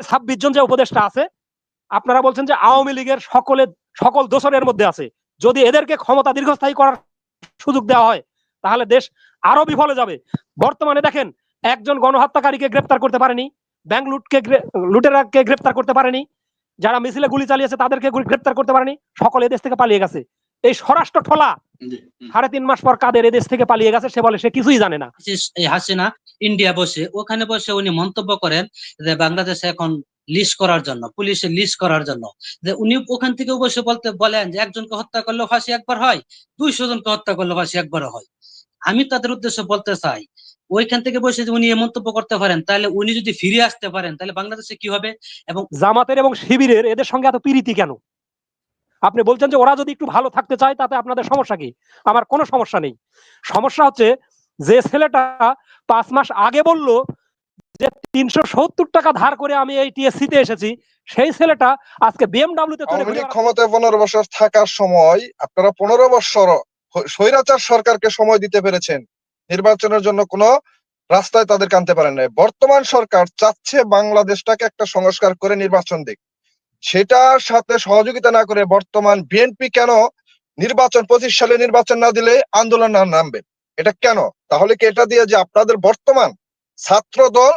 ছাব্বিশ জন যে উপদেষ্টা আছে, আপনারা বলছেন যে আওয়ামী লীগের সকলে, সকল দোষরের মধ্যে আছে। যদি এদেরকে ক্ষমতা দীর্ঘস্থায়ী করার সুযোগ দেওয়া হয়, তাহলে দেশ আরও বিফলে যাবে। বর্তমানে দেখেন, একজন গণহত্যাকারীকে গ্রেপ্তার করতে পারেনি, ব্যাংক লুটকে লুটেরাকে গ্রেপ্তার করতে পারেনি, যারা মিছিলে গুলি চালিয়েছে তাদেরকে গ্রেপ্তার করতে পারেনি, সকলে দেশ থেকে পালিয়ে গেছে। এই স্বরাষ্ট্র ঠোলা। সাড়ে তিন মাস পর কাদের এদেশ থেকে পালিয়ে গেছে সে বলে সে কিছুই জানে না। হাসিনা ইন্ডিয়া বসে ওখানে বসে উনি মন্তব্য করেন যে বাংলাদেশে এখন লিস্ট করার জন্য পুলিশের লিস্ট করার জন্য। যে উনি ওখান থেকে বসে বলতে বলেন যে একজনকে হত্যা করলে ফাঁসি একবার হয় দুইশো জনকে হত্যা করলে ফাঁসি একবার হয়। আমি তাদের উদ্দেশ্যে বলতে চাই ওইখান থেকে বসে উনি এই মন্তব্য করতে পারেন তাহলে উনি যদি ফিরে আসতে পারেন তাহলে বাংলাদেশে কি হবে? এবং জামাতের এবং শিবিরের এদের সঙ্গে এত পিরিতি কেন? আপনি বলছেন যে ওরা যদি একটু ভালো থাকতে চায় তাতে আপনাদের সমস্যা কি? আমার কোনো সমস্যা নেই। সমস্যা হচ্ছে যে ছেলেটা পাঁচ মাস আগে বলল যে তিনশো সত্তর টাকা ধার করে আমি এই টিএসসি তে এসেছি। সেই ছেলেটা আজকে বিএমডাব্লিউ তে। ক্ষমতায় পনেরো বছর থাকার সময় আপনারা পনেরো বছর স্বৈরাচার সরকারকে সময় দিতে পেরেছেন। নির্বাচনের জন্য কোনো রাস্তায় তাদের আনতে পারেন নাই। বর্তমান সরকার চাচ্ছে বাংলাদেশটাকে একটা সংস্কার করে নির্বাচন দিক। সেটার সাথে সহযোগিতা না করে বর্তমান বিএনপি কেন নির্বাচন, পঁচিশ সালে নির্বাচন না দিলে আন্দোলন না নামবে? এটা কেন? তাহলে কি এটা দিয়ে যে আপনাদের বর্তমান ছাত্র দল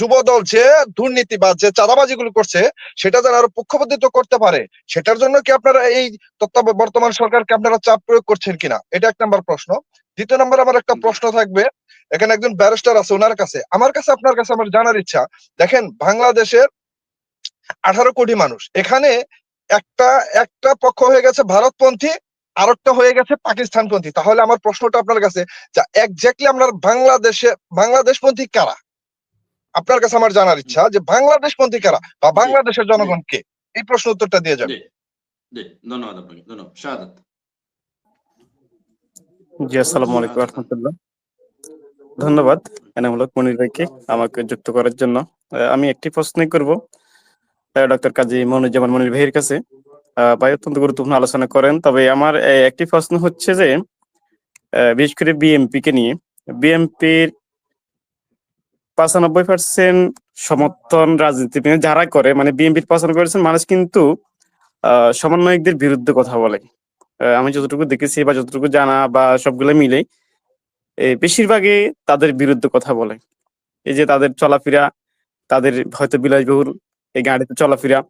যুব দল যে দুর্নীতি বা যে চাঁদাবাজি গুলো করছে, সেটা যেন আরও পক্ষপাতিত্ব করতে পারে, সেটার জন্য কি আপনারা এই তত্ত্ব বর্তমান সরকারকে আপনারা চাপ প্রয়োগ করছেন কিনা? এটা এক নম্বর প্রশ্ন। দ্বিতীয় নম্বর আমার একটা প্রশ্ন থাকবে, এখানে একজন ব্যারিস্টার আছে ওনার কাছে। আমার কাছে, আপনার কাছে আমার জানার ইচ্ছা। দেখেন, বাংলাদেশের আঠারো কোটি মানুষ। এখানে একটা একটা পক্ষ হয়ে গেছে ভারতপন্থী আরেকটা হয়ে গেছে পাকিস্তানপন্থী। তাহলে আমার প্রশ্নটা আপনার কাছে যা একজাক্টলি আমরা বাংলাদেশে বাংলাদেশপন্থী কারা? আপনার কাছে আমার জানার ইচ্ছা যে বাংলাদেশপন্থী কারা বা বাংলাদেশের জনগণ কে? এই প্রশ্ন উত্তরটা দিয়ে যাবে জি। জি ধন্যবাদ আপনাকে ধন্যবাদ। জি আসসালামু আলাইকুম রহমতুল্লাহ। ধন্যবাদ এনামূলক মনির ভাইকে আমাকে যুক্ত করার জন্য। আমি একটি প্রশ্নই করব। ডক্টর কাজী মনুজ্জামান মনির ভাইয়ের কাছে ভাই অত্যন্ত গুরুত্বপূর্ণ আলোচনা করেন। তবে আমার একটি প্রশ্ন হচ্ছে যে বিশেষ করে বিএমপি কে নিয়ে বিএমপির পঁচানব্বই পার্সেন্ট সমর্থন রাজনীতিবিদ যারা করে মানে বিএনপির পঁচানব্বই পার্সেন্ট মানুষ কিন্তু আহ, সমন্বয়কদের বিরুদ্ধে কথা বলে। আমি যতটুকু দেখেছি বা যতটুকু জানা বা সবগুলো মিলে বেশিরভাগই তাদের বিরুদ্ধে কথা বলে। এই যে তাদের চলাফেরা তাদের হয়তো বিলাসবহুল এই গাড়িতে চলাফেরা।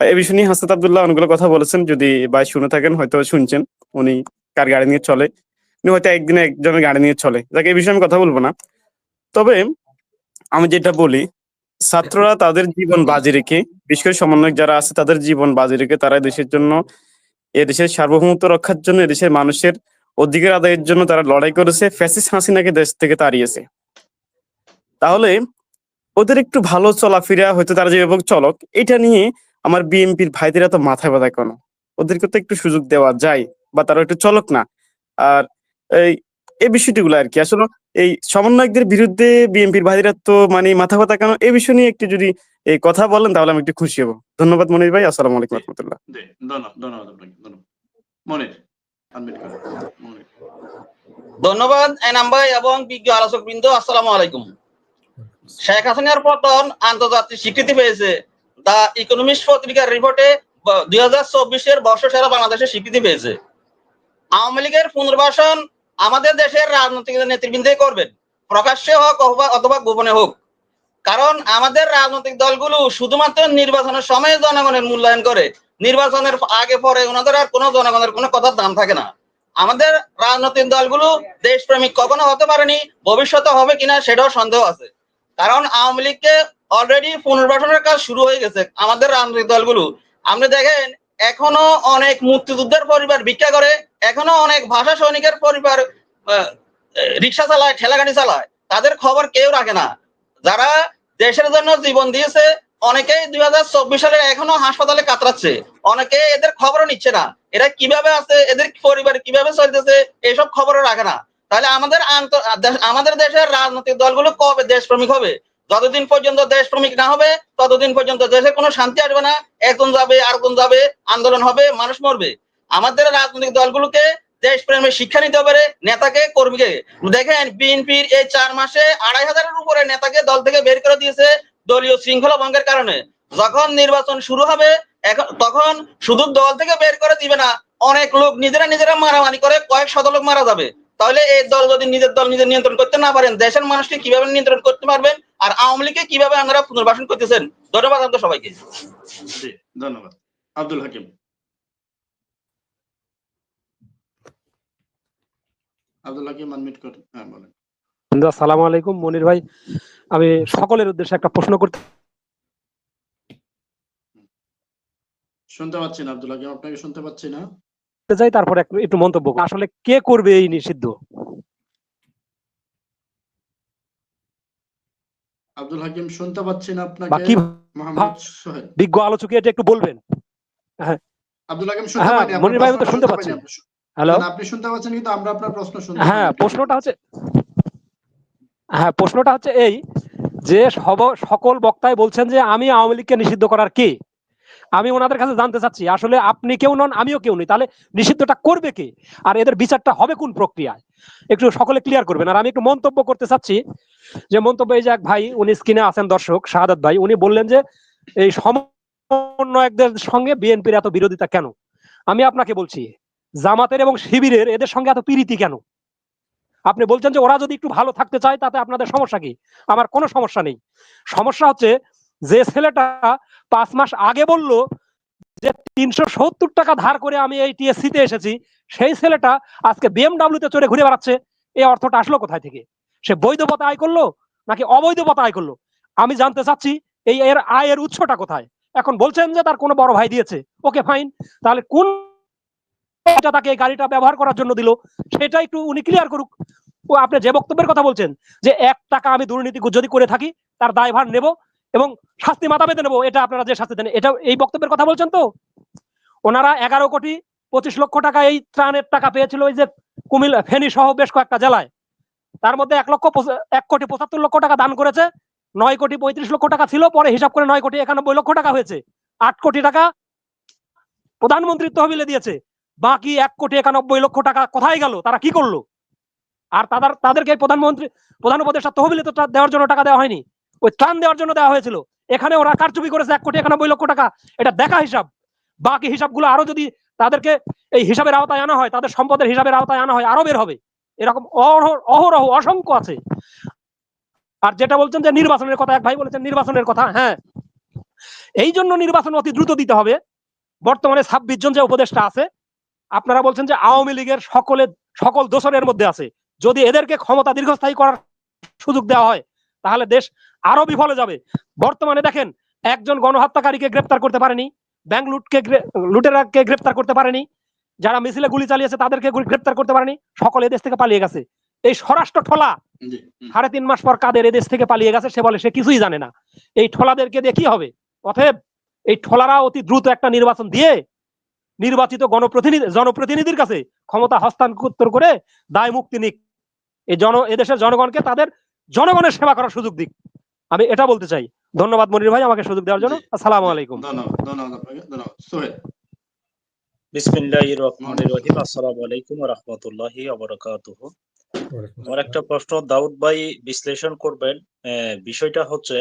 এই বিষয় নিয়ে হাসনাত আবদুল্লাহ অনেকগুলো কথা বলেছেন। যদি ভাই শুনে থাকেন, হয়তো শুনছেন উনি কার গাড়ি নিয়ে চলে। উনি হয়তো একদিনে একজনের গাড়ি নিয়ে চলে। যাকে এই বিষয়ে আমি কথা বলব না। তবে আমি যেটা বলি, ছাত্ররা তাদের জীবন বাজি রেখে, বিশেষ করে সমন্বয়ক যারা আছে, তাদের জীবন বাজি রেখে তারা দেশের জন্য, এ দেশের সার্বভৌমত্ব রক্ষার জন্য এদেশের মানুষের অধিকার আদায়ের জন্য তারা লড়াই করেছে। ফ্যাসিস হাসিনাকে দেশ থেকে তাড়িয়েছে। তাহলে ওদের একটু ভালো চলাফেরা হয়তো তারা যে যেভাবে চলক এটা নিয়ে আমার বিএনপির ভাইদের এত মাথায় ব্যথা কেন? ওদেরকে তো একটু সুযোগ দেওয়া যায় বা তারা একটু চলক না। আর এই এই বিষয়টিগুলো আর কি। আসলে এই সমন্বয়কদের বিরুদ্ধে বিএনপির ভাইরা তো মানে মাথা ব্যথা কেন? এই বিষয় নিয়ে একটু যদি এই কথা বলেন তাহলে আমি একটু খুশি হব। ধন্যবাদ মনির ভাই আসসালামু আলাইকুম রহমতুল্লাহ। ধন্যবাদ এনাম ভাই এবং বিজ্ঞ আলোচক বৃন্দ আসসালামু আলাইকুম। শেখ হাসিনার পতন আন্তর্জাতিক স্বীকৃতি পেয়েছে। দা ইকোনমিস্ট পত্রিকার রিপোর্টে দুই হাজার চব্বিশের বর্ষ সেরা বাংলাদেশের স্বীকৃতি পেয়েছে। আওয়ামী লীগের পুনর্বাসন আমাদের দেশের রাজনৈতিক নেতৃবৃন্দে করবেন। প্রকাশ্যে হোক অথবা গোপনে হোক। কারণ আমাদের রাজনৈতিক দলগুলো শুধুমাত্র নির্বাচনের সময় জনগণের মূল্যায়ন করে। নির্বাচনের আগে, পরে ওনাদের আর কোনো জনগণের কোনো কথার দাম থাকে না। আমাদের রাজনৈতিক দলগুলো দেশপ্রেমিক কখনো হতে পারেনি, ভবিষ্যতে হবে কিনা সেটাও সন্দেহ আছে। কারণ আওয়ামী লীগকে অলরেডি পুনর্বাসনের কাজ শুরু হয়ে গেছে আমাদের রাজনৈতিক দলগুলো। আপনি দেখেন, এখনও অনেক মুক্তিযুদ্ধের পরিবার ভিক্ষা করে, এখনও অনেক ভাষা সৈনিকের পরিবার রিক্সা চালায়, ঠেলাগাড়ি চালায়। তাদের খবর কেউ রাখে না। যারা দেশের জন্য জীবন দিয়েছে, অনেকেই দুই হাজার চব্বিশ সালে এখনও হাসপাতালে কাতরাচ্ছে। অনেকে এদের খবরও নিচ্ছে না। এরা কীভাবে আছে, এদের পরিবার কীভাবে চলতেছে, এসব খবরও রাখে না। তাহলে আমাদের আমাদের দেশের রাজনৈতিক দলগুলো কবে দেশপ্রেমিক হবে? যতদিন পর্যন্ত দেশপ্রেমিক না হবে, ততদিন পর্যন্ত দেশে কোনো শান্তি আসবে না। একজন যাবে, আরেকজন যাবে, আন্দোলন হবে, মানুষ মরবে। আমাদের রাজনৈতিক দলগুলোকে দেশপ্রেমের শিক্ষা নিতে পারে নেতাকে, কর্মীকে। দেখেন, বিএনপির এই চার মাসে আড়াই হাজারের উপরে নেতাকে দল থেকে বের করে দিয়েছে দলীয় শৃঙ্খলা ভঙ্গের কারণে। যখন নির্বাচন শুরু হবে, এখন তখন শুধু দল থেকে বের করে দিবে না, অনেক লোক নিজেরা নিজেরা মারামারি করে, কয়েক শত লোক মারা যাবে। তাহলে এই দল যদি নিজের দল নিজে নিয়ন্ত্রণ করতে না পারেন দেশের মানুষকে কীভাবে নিয়ন্ত্রণ করতে পারবেন? আর আওয়ামী লীগকে কীভাবে আপনারা পুনর্বাসন করতেছেন? ধন্যবাদ আপনাদের সবাইকে। জি ধন্যবাদ। আব্দুল হাকিম। আব্দুল হাকিম আনমিট করেন হ্যাঁ বলেন। আসসালামু আলাইকুম। মনির ভাই আমি সকলের উদ্দেশ্যে একটা প্রশ্ন করতে শুনতে পাচ্ছি না আব্দুল হাকিম আপনাকে শুনতে পাচ্ছি না? চাই তারপরে একটু মন্তব্য আসলে কে করবে এই নিষিদ্ধ? আব্দুল হাকিম শুনতে পাচ্ছি না বা আপনাকে কি মোহাম্মদ সোহেল। বিজ্ঞ আলোচক এটা একটু বলবেন। আব্দুল হাকিম শুনতে হ্যাঁ, পাইনি আপনার মনির ভাই, আমি তো শুনতে শুনতে পাচ্ছি। পাইনি। আপনি। শু- হ্যালো আপনি শুনতে পাচ্ছেন কিন্তু আমরা আপনার প্রশ্ন শুনতে হ্যাঁ প্রশ্নটা হচ্ছে হ্যাঁ প্রশ্নটা হচ্ছে এই যে সব সকল বক্তাই বলছেন যে আমি আওয়ামী লীগকে নিষিদ্ধ করার কে? আমি ওনাদের কাছে জানতে চাচ্ছি, আসলে আপনি কেউ নন, আমিও কেউ নই, তাহলে নিষিদ্ধটা করবে কে? আর এদের বিচারটা হবে কোন প্রক্রিয়ায়? একটু সকলে ক্লিয়ার করবেন। আর আমি একটু মন্তব্য করতে চাচ্ছি, যে মন্তব্য এই যে এক ভাই, উনি স্ক্রিনে আছেন দর্শক, শাহাদাত ভাই, উনি বললেন যে, এই সমন্বয়কদের সঙ্গে বিএনপির এত বিরোধিতা কেন? আমি আপনাকে বলছি, জামাতের এবং শিবিরের এদের সঙ্গে এত পিরিতি কেন? আপনি বলছেন যে ওরা যদি একটু ভালো থাকতে চায়, তাতে আপনাদের সমস্যা কি? আমার কোনো সমস্যা নেই। সমস্যা হচ্ছে যে ছেলেটা পাঁচ মাস আগে বলল যে তিনশো সত্তর টাকা ধার করে আমি এই টিএসসি তে এসেছি, সেই ছেলেটা আজকে বিএমডাব্লিউ তে চড়ে ঘুরে বেড়াচ্ছে। এই অর্থটা আসলো কোথায় থেকে? সে বৈধ পথে আয় করল নাকি অবৈধ পথে আয় করল? আমি জানতে চাচ্ছি এই এর আয়ের উৎসটা কোথায়? এখন বলছেন যে তার কোনো বড় ভাই দিয়েছে। Okay, fine. তাহলে কোন তাকে এই গাড়িটা ব্যবহার করার জন্য দিল? সেটা একটু উনি ক্লিয়ার করুক। ও, আপনি যে বক্তব্যের কথা বলছেন যে এক টাকা আমি দুর্নীতি যদি করে থাকি, তার দায়ভার নেব। এবং শাস্তি মাথা পেতে নেব, এটা আপনারা যে শাস্তি দেন। এটা এই বক্তব্যের কথা বলছেন তো? ওনারা এগারো কোটি পঁচিশ লক্ষ টাকা এই ত্রাণের টাকা পেয়েছিল ওই যে কুমিল্লা, ফেনী সহ বেশ কয়েকটা জেলায়। তার মধ্যে এক লক্ষ এক কোটি পঁচাত্তর লক্ষ টাকা দান করেছে, নয় কোটি পঁয়ত্রিশ লক্ষ টাকা ছিল, পরে হিসাব করে নয় কোটি একানব্বই লক্ষ টাকা হয়েছে। আট কোটি টাকা প্রধানমন্ত্রীর তহবিলে দিয়েছে, বাকি এক কোটি একানব্বই লক্ষ টাকা কোথায় গেল? তারা কি করল? আর তাদের, তাদেরকে প্রধানমন্ত্রী, প্রধান উপদেষ্টা তহবিলে তো দেওয়ার জন্য টাকা দেওয়া হয়নি। ওই ত্রাণ দেওয়ার জন্য দেওয়া হয়েছিল। এখানে ওরা কারচুপি করেছে? এক কোটি একানব্বই লক্ষ টাকা। এটা দেখা হিসাব। বাকি হিসাবগুলো আরও যদি তাদেরকে এই হিসাবের আওতায় আনা হয়, তাদের সম্পদের হিসাবের আওতায় আনা হয়, আরও বের হবে। এরকম অহরহ, অসংখ্য আছে। আর যেটা বলছেন যে নির্বাচনের কথা, এক ভাই বলেছেন নির্বাচনের কথা হ্যাঁ। এই জন্য নির্বাচন অতি দ্রুত দিতে হবে। বর্তমানে ছাব্বিশ জন যে উপদেষ্টা আছে, আপনারা বলছেন যে আওয়ামী লীগের সকলে, সকল দোষরের মধ্যে আছে। যদি এদেরকে ক্ষমতা দীর্ঘস্থায়ী করার সুযোগ দেওয়া হয়, তাহলে দেশ আরও বিফলে যাবে। বর্তমানে দেখেন একজন গণহত্যাকারীকে গ্রেপ্তার করতে পারেনি ব্যাংক লুটকে লুটেরাকে গ্রেপ্তার করতে পারেনি যারা মিছিলে গুলি চালিয়েছে তাদেরকে গ্রেপ্তার করতে পারেনি সকল এদেশ থেকে পালিয়ে গেছে। এই স্বরাষ্ট্র ঠোলা সাড়ে তিন মাস পর কাদের এদেশ থেকে পালিয়ে গেছে সে বলে সে কিছুই জানে না। এই ঠোলাদেরকে দিয়ে কি হবে? অতএব এই ঠোলারা অতি দ্রুত একটা নির্বাচন দিয়ে নির্বাচিত গণপ্রতিনিধি জনপ্রতিনিধির কাছে ক্ষমতা হস্তান্তর করে দায় মুক্তি নিক। এই জন এদেশের জনগণকে তাদের জনগণের সেবা করার সুযোগ দিক। আমি এটা বলতে চাই। ধন্যবাদ মনির ভাই আমাকে সুযোগ দেওয়ার জন্য। আসসালামু আলাইকুম। ধন্যবাদ ধন্যবাদ আপনাকে ধন্যবাদ। সোহেল। বিসমিল্লাহির রহমানির রহিম। আসসালামু আলাইকুম ওয়া রাহমাতুল্লাহি ওয়া বারাকাতুহু। আমার একটা প্রশ্ন দাউদ ভাই বিশ্লেষণ করবেন বিষয়টা হচ্ছে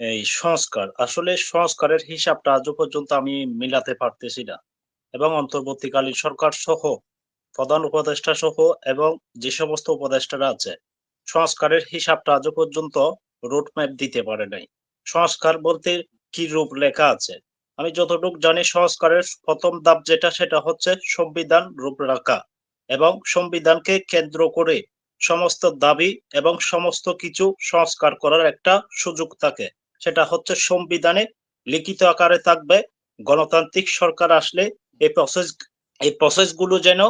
এই সংস্কার। আসলে সংস্কারের হিসাবটা আজও পর্যন্ত আমি মিলাতে পারতেছি না। এবং অন্তর্বর্তীকালীন সরকার সহ প্রধান উপদেষ্টা সহ এবং যে সমস্ত উপদেষ্টারা আছে সংস্কারের হিসাবটা আজও পর্যন্ত রোডম্যাপ দিতে পারে নাই। সংস্কার বলতে কি রূপ লেখা আছে? আমি যতটুকু জানি সংস্কারের প্রথম ধাপ যেটা, সেটা হচ্ছে সংবিধান রূপরেখা এবং সংবিধানকে কেন্দ্র করে সমস্ত দাবি এবং সমস্ত কিছু সংস্কার করার একটা সুযোগ থাকে। সেটা হচ্ছে সংবিধানে লিখিত আকারে থাকবে, গণতান্ত্রিক সরকার আসলে এই প্রসেস এই প্রসেসগুলো যেন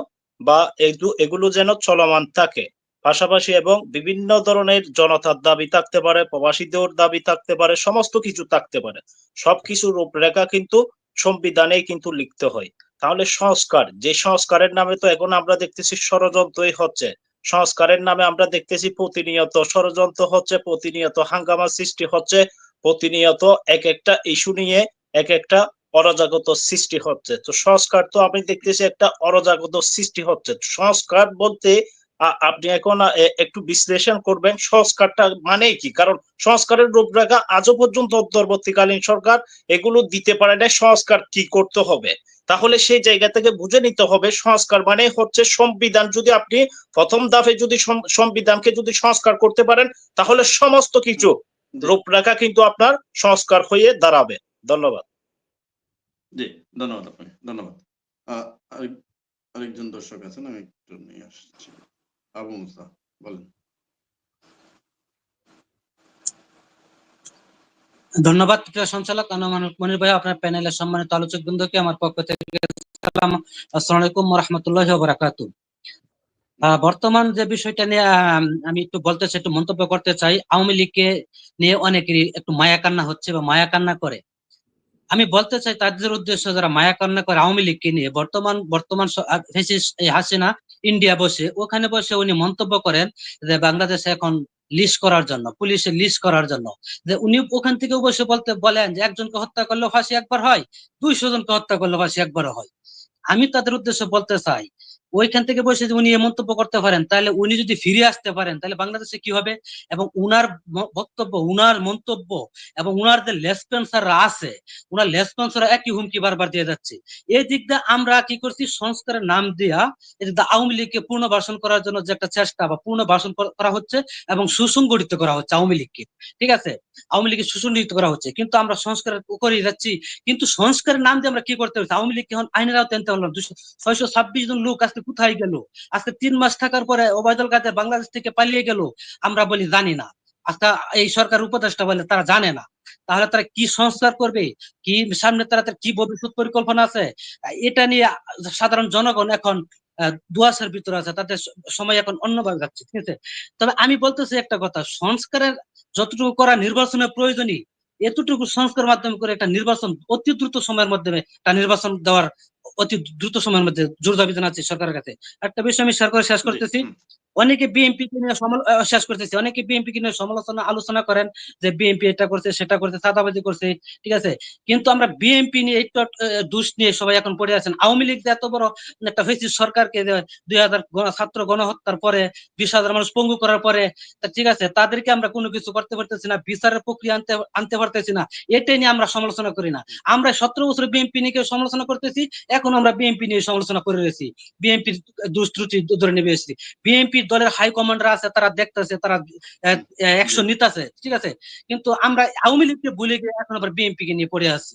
বা এগু- এগুলো যেন চলমান থাকে। পাশাপাশি এবং বিভিন্ন ধরনের জনতার দাবি থাকতে পারে, প্রবাসীদের দাবি থাকতে পারে, সমস্ত কিছু থাকতে পারে। সবকিছু রূপরেখা কিন্তু সংবিধানে কিন্তু লিখতে হয়। তাহলে সংস্কার, যে সংস্কারের নামে তো এখন আমরা দেখতেছি ষড়যন্ত্রই হচ্ছে। সংস্কারের নামে আমরা দেখতেছি প্রতিনিয়ত ষড়যন্ত্র হচ্ছে, প্রতিনিয়ত হাঙ্গামা সৃষ্টি হচ্ছে, প্রতিনিয়ত এক একটা ইস্যু নিয়ে এক একটা অরাজাগত সৃষ্টি হচ্ছে। তো সংস্কার তো আমি দেখতেছি একটা অরাজাগত সৃষ্টি হচ্ছে। সংস্কার বলতে আপনি এখন একটু বিশ্লেষণ করবেন সংস্কারটা মানে কি? কারণ সংস্কারের রূপরেখা আজও পর্যন্ত অন্তর্বর্তীকালীন সরকার এগুলো দিতে পারে না সংস্কার কি করতে হবে? তাহলে সেই জায়গা থেকে বুঝে নিতে হবে সংস্কার মানে হচ্ছে সংবিধান। যদি আপনি প্রথম দাফে যদি সংবিধানকে যদি সংস্কার করতে পারেন, তাহলে সমস্ত কিছু রূপরেখা কিন্তু আপনার সংস্কার হয়ে দাঁড়াবে। ধন্যবাদ। জি, ধন্যবাদ আপনাকে, ধন্যবাদ। আরেকজন দর্শক আছেন, আমি একটু নিয়ে আসছি। আবু মুসা, বলেন। ধন্যবাদ সঞ্চালক। মনির ভাই আপনার প্যানেলের সম্মানিত আলোচক বৃন্দকে আমার পক্ষ থেকে সালাম। আসসালামু আলাইকুম বারাকাত বর্তমান যে বিষয়টা নিয়ে আমি একটু বলতে চাই, একটু মন্তব্য করতে চাই, আওয়ামী লীগকে নিয়ে অনেকেরই একটু মায়া কান্না হচ্ছে বা মায়া কান্না করে। আমি বলতে চাই, তাদের উদ্দেশ্য যারা মায়া কান্না করে আওয়ামী লীগকে নিয়ে, বর্তমান বর্তমান হাসিনা ইন্ডিয়া বসে, ওখানে বসে উনি মন্তব্য করেন যে বাংলাদেশে এখন লিস্ট করার জন্য পুলিশে লিস্ট করার জন্য। যে উনি ওখান থেকে বসে বলতে, বলেন যে একজনকে হত্যা করলে ফাঁসি একবার হয়, দুইশো জনকে হত্যা করলে ফাঁসি একবার হয়। আমি তাদের উদ্দেশ্য বলতে চাই ওইখান থেকে বসে উনি মন্তব্য করতে পারেন, তাহলে উনি যদি ফিরে আসতে পারেন, তাহলে বাংলাদেশে কি হবে? এবং উনার বক্তব্য, উনার মন্তব্য এবং উনার যে লেসপেন্সাররা আছে, উনার লেসপেন্সাররা একই হুমকি বারবার দিয়ে যাচ্ছে। এই দিক দিয়ে আমরা কি করছি? সংস্কারের নাম দিয়া এই যে আওয়ামী লীগকে পুনর্বাসন করার জন্য যে একটা চেষ্টা বা পূর্ণ কর- করা হচ্ছে এবং সুসংগঠিত করা হচ্ছে আওয়ামী লীগকে। ঠিক আছে? আওয়ামী লীগকে সুসংগঠিত করা হচ্ছে। কিন্তু আমরা সংস্কার করে যাচ্ছি। কিন্তু সংস্কারের নাম দিয়ে আমরা কি করতে হচ্ছে আওয়ামী লীগকে এখন আইনের আওতায় আনতে পারলাম দুশো ছয়শো ছাব্বিশ জন লোক আজকে কোথায় গেল? আজকে তিন মাস থাকার পরে ওবায়দুল কাদের বাংলাদেশ থেকে পালিয়ে গেল। আমরা বলি জানি না। আজকে এই সরকার উপদেষ্টা বলে তারা জানে না। তাহলে তারা কি সংস্কার করবে? কি সামনে তারা কি ভবিষ্যৎ পরিকল্পনা আছে? এটা নিয়ে সাধারণ জনগণ এখন দুয়াশের ভিতরে আছে তাদের সময় এখন অন্যভাবে যাচ্ছে ঠিক আছে? তবে আমি বলতেছি একটা কথা সংস্কারের যতটুকু করা নির্বাচনের প্রয়োজনই এতটুকু সংস্কার মাধ্যমে করে একটা নির্বাচন অতি দ্রুত সময়ের মাধ্যমে একটা নির্বাচন দেওয়ার অতি দ্রুত সময়ের মধ্যে জোর দাবি জানাচ্ছি সরকারের কাছে। একটা বিষয় আমি সরকার শেষ করতেছি। অনেকে বিএনপি কে নিয়ে শেষ করতেছে, অনেকে বিএনপি কে নিয়ে সমালোচনা, আলোচনা করেন যে বিএনপি এটা করছে, সেটা করছে, চাঁদাবাজি করছে, ঠিক আছে? কিন্তু আমরা বিএনপি নিয়ে একটু দুষ নিয়ে সবাই এখন পড়ে আছেন। আওয়ামী লীগ এত বড় একটা হয়েছে সরকারকে দুই হাজার ছাত্র গণহত্যার পরে, বিশ হাজার মানুষ পঙ্গু করার পরে ঠিক আছে, তাদেরকে আমরা কোনো কিছু করতে পারতেছি না, বিচারের প্রক্রিয়া আনতে আনতে পারতেছি না, এটাই নিয়ে আমরা সমালোচনা করি না। আমরা সতেরো বছর বিএনপি নিয়ে কেউ সমালোচনা করতেছি, এখন আমরা বিএনপি নিয়ে সমালোচনা করে রয়েছি। বিএনপির দুষ্ত্রুটি ধরে নেবে এসেছি। বিএনপি দলের হাই কমান্ডার আছে, তারা দেখতেছে, তারা অ্যাকশন নিতেছে, ঠিক আছে? কিন্তু আমরা আওয়ামী লীগকে ভুলে গিয়ে এখন আবার বিএনপি কে নিয়ে পড়ে আছি।